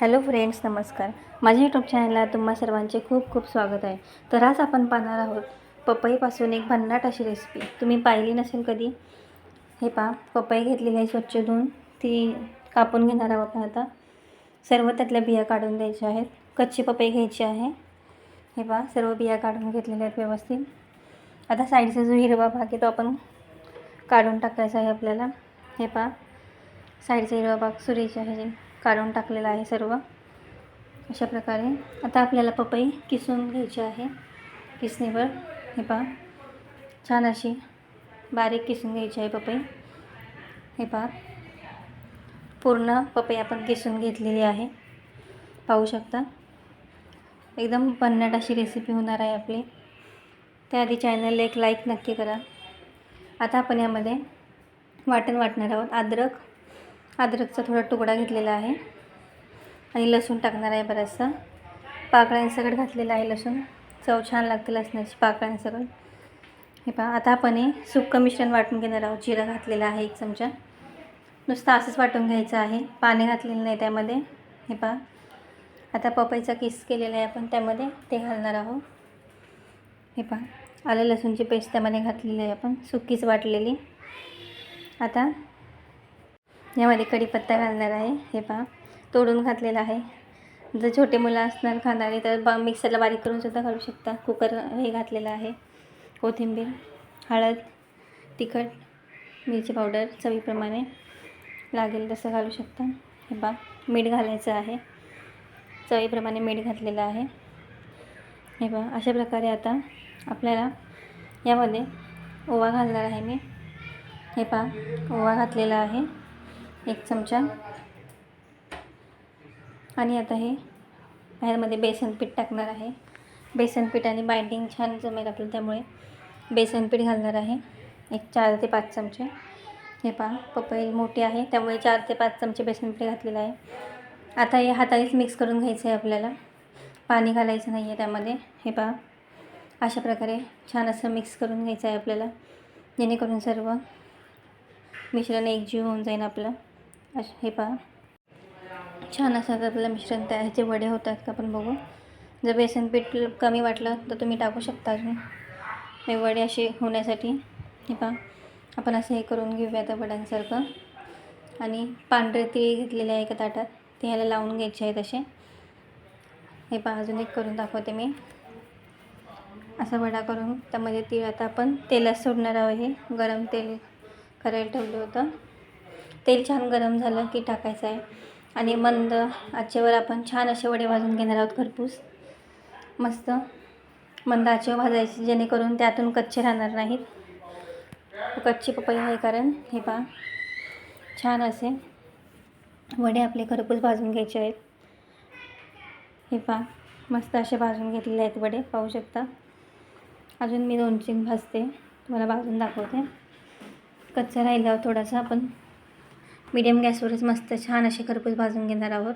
Hello friends नमस्कार. माझ्या YouTube चॅनलला तुम्हा सर्वांचे खूप खूप स्वागत आहे. तर आज आपण पाहणार आहोत पपईपासून एक भन्नाट अशी रेसिपी तुम्ही पाहिली नसेल कधी? हे पहा पपई घेतलेली आहे स्वच्छ धुवून. ती कापून घेणार आहोत आपण आता. सर्व त्यातल्या बिया काढून द्यायच्या आहेत. कच्ची पपई घ्यायची आहे. हे पहा सर्व बिया काढून घेतलेल्या आहेत व्यवस्थित. आता साईडचा जो हिरवा भाग आहे तो आपण काढून टाकायचा आहे आपल्याला. हे पहा साईडचा हिरवा भाग सुरीच्या आहे. काढून टाकलेलं आहे सर्व. अशा प्रकारे. आता आपल्याला पपई किसून घ्यायची आहे. किसणीवर. हे पहा. छान अशी बारीक किसून घ्यायची आहे पपई. हे पहा. पूर्ण पपई आपण किसून घेतलेली आहे. पाहू शकता. एकदम भन्नाट अशी रेसिपी होणार आहे आपली. त्याआधी चॅनलला एक लाईक नक्की करा. आता आपण यामध्ये वाटण वाटणार आहोत. अद्रक अद्रकचा थोडा तुकडा घेतलेला आहे. आणि लसूण टाकणार आहे बराचसा. पाकळ्यांसकट घातलेला आहे लसूण. चव छान लागते लसणाची पाकळ्यांसकट हे पहा आता आपण हे सुक्कं मिश्रण वाटून घेणार आहोत. जिरा घातलेला आहे एक चमचा. नुसतं असंच वाटून घ्यायचं आहे. पाणी घातलेलं नाही त्यामध्ये. हे पहा आता पपईचा किस केलेला आहे आपण त्यामध्ये. ते घालणार आहोत. हे पहा आलं लसूणची पेस्ट त्यामध्ये घातलेली आहे आपण. सुकीच वाटलेली. आता यामध्ये कढीपत्ता घालणार आहे. हे पहा. तोडून घातलेला आहे. जर छोटे मुलं असणार खाणारे तर बा मिक्सरला बारीक करून सुद्धा घालू शकता. कुकर हे घातलेलं आहे. कोथिंबीर हळद तिखट मिरची पावडर चवीप्रमाणे लागेल तसं घालू शकता. हे बा मीठ घालायचं आहे. चवीप्रमाणे मीठ घातलेलं आहे. हे पहा. अशा प्रकारे आता आपल्याला यामध्ये ओवा घालणार आहे मी. हे पहा. ओवा घातलेला आहे. एक चमचा. आणि आता हे बाहेरमध्ये बेसन पीठ टाकणार आहे. बेसन पीठ आणि बाइंडिंग छान जमेल आपलं त्यामुळे. बेसन पीठ घालणार आहे. एक चार ते पाच चमचे. हे पहा पपई मोठी आहे त्यामुळे चार ते पाच चमचे बेसन पीठ घातलेलं आहे. आता हे हातानेच मिक्स करून घ्यायचं आहे आपल्याला. पाणी घालायचं नाही आहे त्यामध्ये. हे पहा अशा प्रकारे छान असं मिक्स करून घ्यायचं आहे आपल्याला. जेणेकरून सर्व मिश्रण एकजीव होऊन जाईल आपलं. अश हे पहा. छान असं आपलं मिश्रण त्या ह्याचे वडे होतात का आपण बघू. जर बेसन पीठ कमी वाटलं तर तुम्ही टाकू शकता अजून. हे वडे असे होण्यासाठी. हे पहा. आपण असं हे करून घेऊया त्या वड्यांसारखं. आणि पांढरे तिळ घेतलेले आहे एका ताटात ते ह्याला लावून घ्यायचे आहेत असे. हे पहा अजून एक करून दाखवते मी. असा वडा करून त्यामध्ये तीळ आता आपण तेलात सोडणार आहोत हे. गरम तेल करायला ठेवलं होतं. तेल छान गरम झालं की टाकायचं आहे. आणि मंद आचेवर आपण छान असे वडे भाजून घेणार आहोत खरपूस मस्त मंद आचेवर भाजायचे जेणेकरून त्यातून कच्चे राहणार नाहीत. कच्ची पपई आहे कारण हे पहा. छान असे वडे आपले खरपूस भाजून घ्यायचे आहेत. हे पहा मस्त असे भाजून घेतलेले आहेत वडे पाहू शकता. अजून मी दोन तीन भाजते तुम्हाला भाजून दाखवते. कच्चा राहिल्यावर थोडासा आपण मीडियम गॅसवरच मस्त छान असे खरपूस भाजून घेणार आहोत.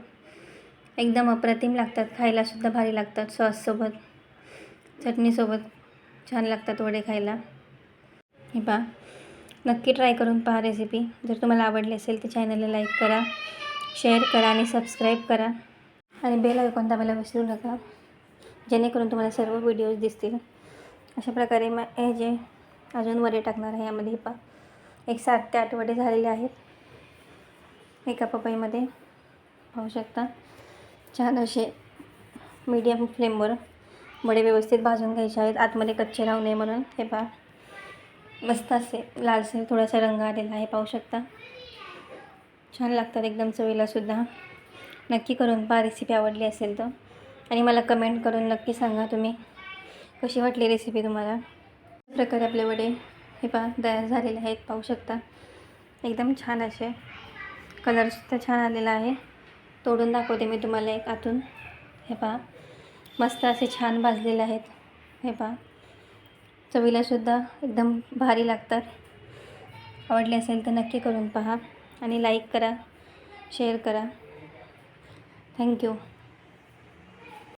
एकदम अप्रतिम लागतात खायलासुद्धा भारी लागतात सॉससोबत. चटणीसोबत छान लागतात वडे खायला. हे पहा नक्की ट्राय करून पहा रेसिपी. जर तुम्हाला आवडली असेल तर चॅनलला लाईक करा शेअर करा आणि सबस्क्राईब करा. आणि बेल ऐकून दाबायला विसरू नका जेणेकरून तुम्हाला सर्व व्हिडिओज दिसतील. अशा प्रकारे मग हे जे अजून वडे टाकणार आहे यामध्ये पहा एक सात ते आठ वडे झालेले आहेत. एका पपईमध्ये पाहू शकता. छान असे मीडियम फ्लेमवर वडे व्यवस्थित भाजून घ्यायचे आहेत. आतमध्ये कच्चे राहू नये म्हणून. हे पहा. मस्त असे लालसर थोडासा रंग आलेला आहे. पाहू शकता. छान लागतात एकदम चवीलासुद्धा नक्की करून पहा. रेसिपी आवडली असेल तर. आणि मला कमेंट करून नक्की सांगा तुम्ही. कशी वाटली रेसिपी तुम्हाला? प्रकारे आपले वडे हे पहा. तयार झालेले आहेत. पाहू शकता. एकदम छान असे. कलरसुद्धा छान आलेला आहे. तोडून दाखवते मी तुम्हाला एक आतून. हे पहा. मस्त असे छान भाजलेले आहेत. हे पहा. चवीलासुद्धा एकदम भारी लागतात. आवडले असेल तर नक्की करून पहा आणि लाईक करा शेअर करा. थँक्यू